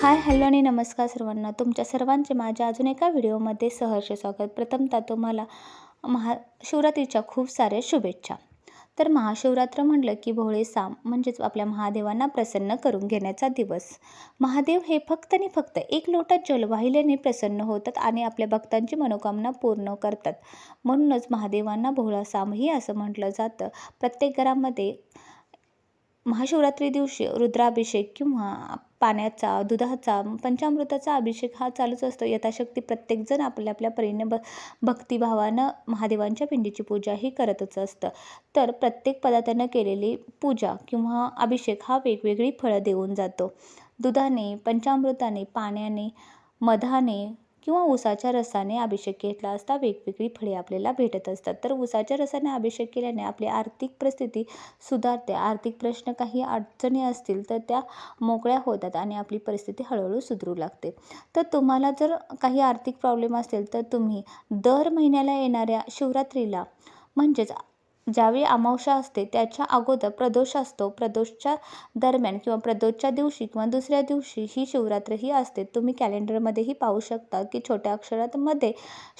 Hi hello आणि नमस्कार सर्वांना. तुमच्या सर्वांचे माझ्या अजून एका व्हिडिओमध्ये सहर्ष स्वागत. प्रथमतः तुम्हाला महाशिवरात्रीच्या खूप साऱ्या शुभेच्छा. तर महाशिवरात्र म्हटलं की भोळे साम म्हणजेच आपल्या महादेवांना प्रसन्न करून घेण्याचा दिवस. महादेव हे फक्त आणि फक्त एक लोटा जल वाहिल्याने प्रसन्न होतात आणि आपल्या भक्तांची मनोकामना पूर्ण करतात. म्हणूनच महादेवांना भोळा सामही असं म्हटलं जातं. प्रत्येक घरामध्ये महाशिवरात्री दिवशी रुद्राभिषेक किंवा पाण्याचा दुधाचा पंचामृताचा अभिषेक हा चालूच असतो. यथाशक्ती प्रत्येकजण आपल्या आपल्या परीने ब भक्तिभावानं महादेवांच्या पिंडीची पूजा ही करतच असतं. तर प्रत्येक पदार्थानं केलेली पूजा किंवा अभिषेक हा वेगवेगळी फळं देऊन जातो. दुधाने पंचामृताने पाण्याने मधाने किंवा उसाच्या रसाने अभिषेक घेतला असता वेगवेगळी फळे आपल्याला भेटत असतात. तर उसाच्या रसाने अभिषेक केल्याने आपली आर्थिक परिस्थिती सुधारते. आर्थिक प्रश्न काही अडचणी असतील तर त्या मोकळ्या होतात आणि आपली परिस्थिती हळूहळू सुधरू लागते. तर तुम्हाला जर काही आर्थिक प्रॉब्लेम असेल तर तुम्ही दर महिन्याला येणाऱ्या शिवरात्रीला म्हणजेच ज्यावेळी अमावस्या असते त्याच्या अगोदर प्रदोष असतो. प्रदोषच्या दरम्यान किंवा प्रदोषच्या दिवशी किंवा दुसऱ्या दिवशी ही शिवरात्र ही असते. तुम्ही कॅलेंडरमध्येही पाहू शकता की छोट्या अक्षरांमध्ये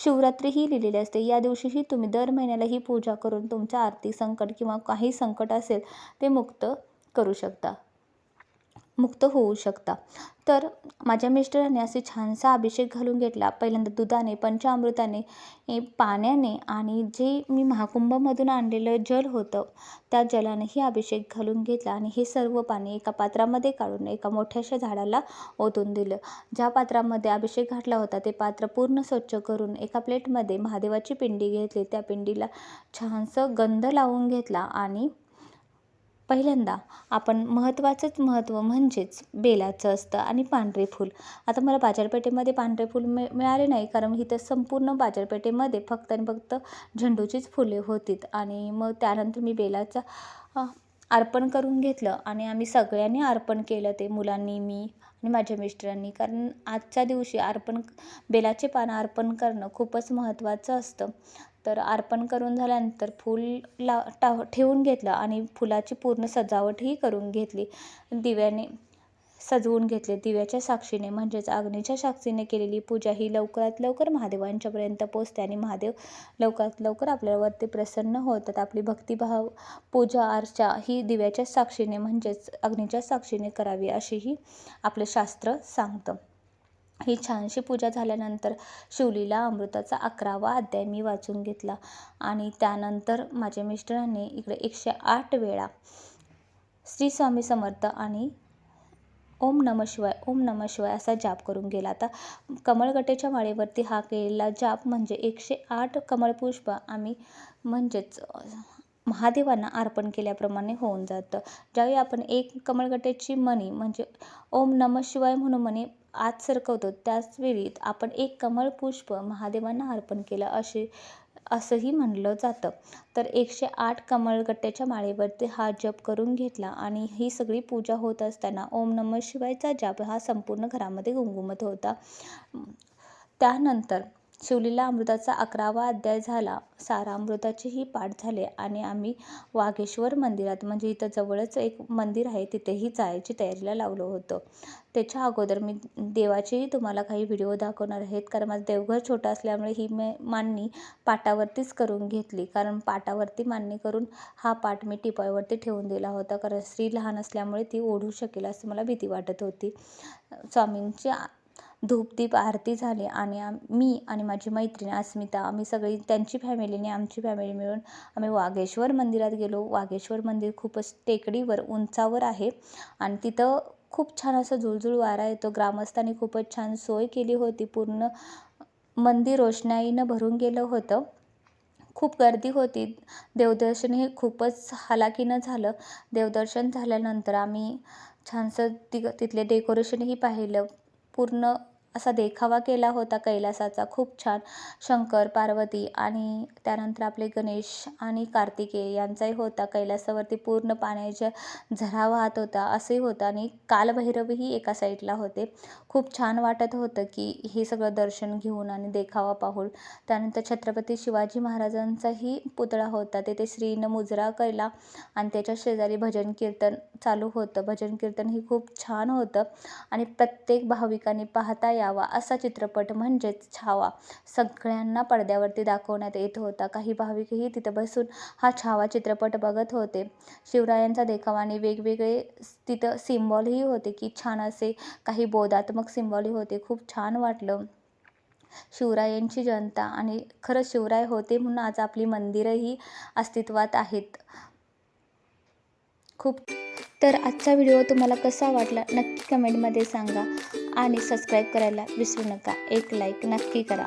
शिवरात्री ही लिहिलेली असते. या दिवशीही तुम्ही दर महिन्याला ही पूजा करून तुमच्या आर्थिक संकट किंवा काही संकट असेल ते मुक्त करू शकता. मुक्त होऊ शकता. तर माझ्या मिस्टरांनी असे छानसा अभिषेक घालून घेतला. पहिल्यांदा दुधाने पंचामृताने पाण्याने आणि जे मी महाकुंभमधून आणलेलं जल होतं त्या जलानेही अभिषेक घालून घेतला आणि हे सर्व पाणी एका पात्रामध्ये काढून एका मोठ्याशा झाडाला ओतून दिलं. ज्या पात्रामध्ये अभिषेक घातला होता ते पात्र पूर्ण स्वच्छ करून एका प्लेटमध्ये महादेवाची पिंडी घेतली. त्या पिंडीला छानसं गंध लावून घेतला आणि पहिल्यांदा आपण महत्त्वाचंच महत्त्व म्हणजेच बेलाचं असतं आणि पांढरे फूल. आता मला बाजारपेठेमध्ये पांढरे फूल मि मिळाले नाही कारण इथं संपूर्ण बाजारपेठेमध्ये फक्त आणि फक्त झेंडूचीच फुले होतीत आणि मग त्यानंतर मी बेलाचा अर्पण करून घेतलं आणि आम्ही सगळ्यांनी अर्पण केलं ते मुलांनी मी आणि माझ्या मिस्टरांनी. कारण आजच्या दिवशी अर्पण बेलाचे पानं अर्पण करणं खूपच महत्त्वाचं असतं. तर अर्पण करून झाल्यानंतर फूल ला टा ठेवून घेतलं आणि फुलाची पूर्ण सजावटही करून घेतली. दिव्याने सजवून घेतले. दिव्याच्या साक्षीने म्हणजेच अग्नीच्या साक्षीने केलेली पूजा ही लवकरात लवकर महादेवांच्यापर्यंत पोचते आणि महादेव लवकरात लवकर आपल्यावरती प्रसन्न होतात. आपली भक्तिभाव पूजा अर्चा ही दिव्याच्या साक्षीने म्हणजेच अग्नीच्या साक्षीने करावी अशीही आपलं शास्त्र सांगतं. ही छानशी पूजा झाल्यानंतर शिवलीला अमृताचा अकरावा अध्याय मी वाचून घेतला. आणि त्यानंतर माझ्या मिस्टरांनी इकडे एकशे आठ वेळा श्री स्वामी समर्थ आणि ओम नम शिवाय ओम नम शिवाय असा जाप करून गेला. आता कमळगटेच्या माळेवरती हा केलेला जाप म्हणजे एकशे आठ कमळपुष्प आम्ही म्हणजेच महादेवांना अर्पण केल्याप्रमाणे होऊन जातं. ज्यावेळी आपण एक कमळगटेची मणी म्हणजे ओम नम शिवाय म्हणून म्हणे आत सरकवतो. त्याचवेळी आपण एक कमळ पुष्प महादेवांना अर्पण केलं असे असंही म्हणलं जातं. तर एकशे आठ कमळगट्ट्याच्या माळेवरती हा जप करून घेतला आणि ही सगळी पूजा होत असताना ओम नम शिवायचा जप हा संपूर्ण घरामध्ये घुमघुमत होता. त्यानंतर शिवलीला अमृताचा अकरावा अध्याय झाला. सारा अमृताचेही पाठ झाले आणि आम्ही वाघेश्वर मंदिरात म्हणजे इथं जवळच एक मंदिर आहे तिथेही जायची तयारीला लावलं होतं. त्याच्या अगोदर मी देवाचेही तुम्हाला काही व्हिडिओ दाखवणार आहेत कारण माझं देवघर छोटं असल्यामुळे ही मी मांडणी पाटावरतीच करून घेतली. कारण पाटावरती मांडणी करून हा पाठ मी टिपायवरती ठेवून दिला होता कारण स्त्री लहान असल्यामुळे ती ओढू शकेल असं मला भीती वाटत होती. स्वामींची धूपदीप आरती झाली आणि मी आणि माझी मैत्रीण अस्मिता आम्ही सगळी त्यांची फॅमिलीने आमची फॅमिली मिळून आम्ही वाघेश्वर मंदिरात गेलो. वाघेश्वर मंदिर खूपच टेकडीवर उंचावर आहे आणि तिथं खूप छान असं झुळझुळ वारा येतो. ग्रामस्थांनी खूपच छान सोय केली होती. पूर्ण मंदिर रोषणाईनं भरून गेलं होतं. खूप गर्दी होती. देवदर्शन हे खूपच हालाकीनं झालं. देवदर्शन झाल्यानंतर आम्ही छानसं ति तिथले डेकोरेशनही पाहिलं. पूर्ण असा देखावा केला होता कैलासाचा. खूप छान. शंकर पार्वती आणि त्यानंतर आपले गणेश आणि कार्तिकेय यांचाही होता. कैलासावरती पूर्ण पाण्याच्या झरा वाहत होता असंही होतं. आणि कालभैरवही एका साईडला होते. खूप छान वाटत होतं की हे सगळं दर्शन घेऊन आणि देखावा पाहून. त्यानंतर छत्रपती शिवाजी महाराजांचाही पुतळा होता. तेथे श्रीनं मुजरा केला आणि त्याच्या शेजारी भजन कीर्तन चालू होतं. भजन कीर्तन ही खूप छान होतं. आणि प्रत्येक भाविकांनी पाहता या. यावा असा चित्रपट म्हणजेच छावा. सगळ्यांना पडद्यावरती दाखवण्यात येत होता. काही भाविकही तिथं बसून हा छावा चित्रपट बघत होते. शिवरायांचा देखावा आणि वेगवेगळे तिथं सिम्बॉलही होते की छान असे काही बोधात्मक सिम्बॉलही होते. खूप छान वाटलं. शिवरायांची जनता आणि खरंच शिवराय होते म्हणून आज आपली मंदिरंही अस्तित्वात आहेत. खूप तर आजचा व्हिडिओ तुम्हाला कसा वाटला नक्की कमेंटमध्ये सांगा. आणि सबस्क्राईब करायला विसरू नका. एक लाईक नक्की करा.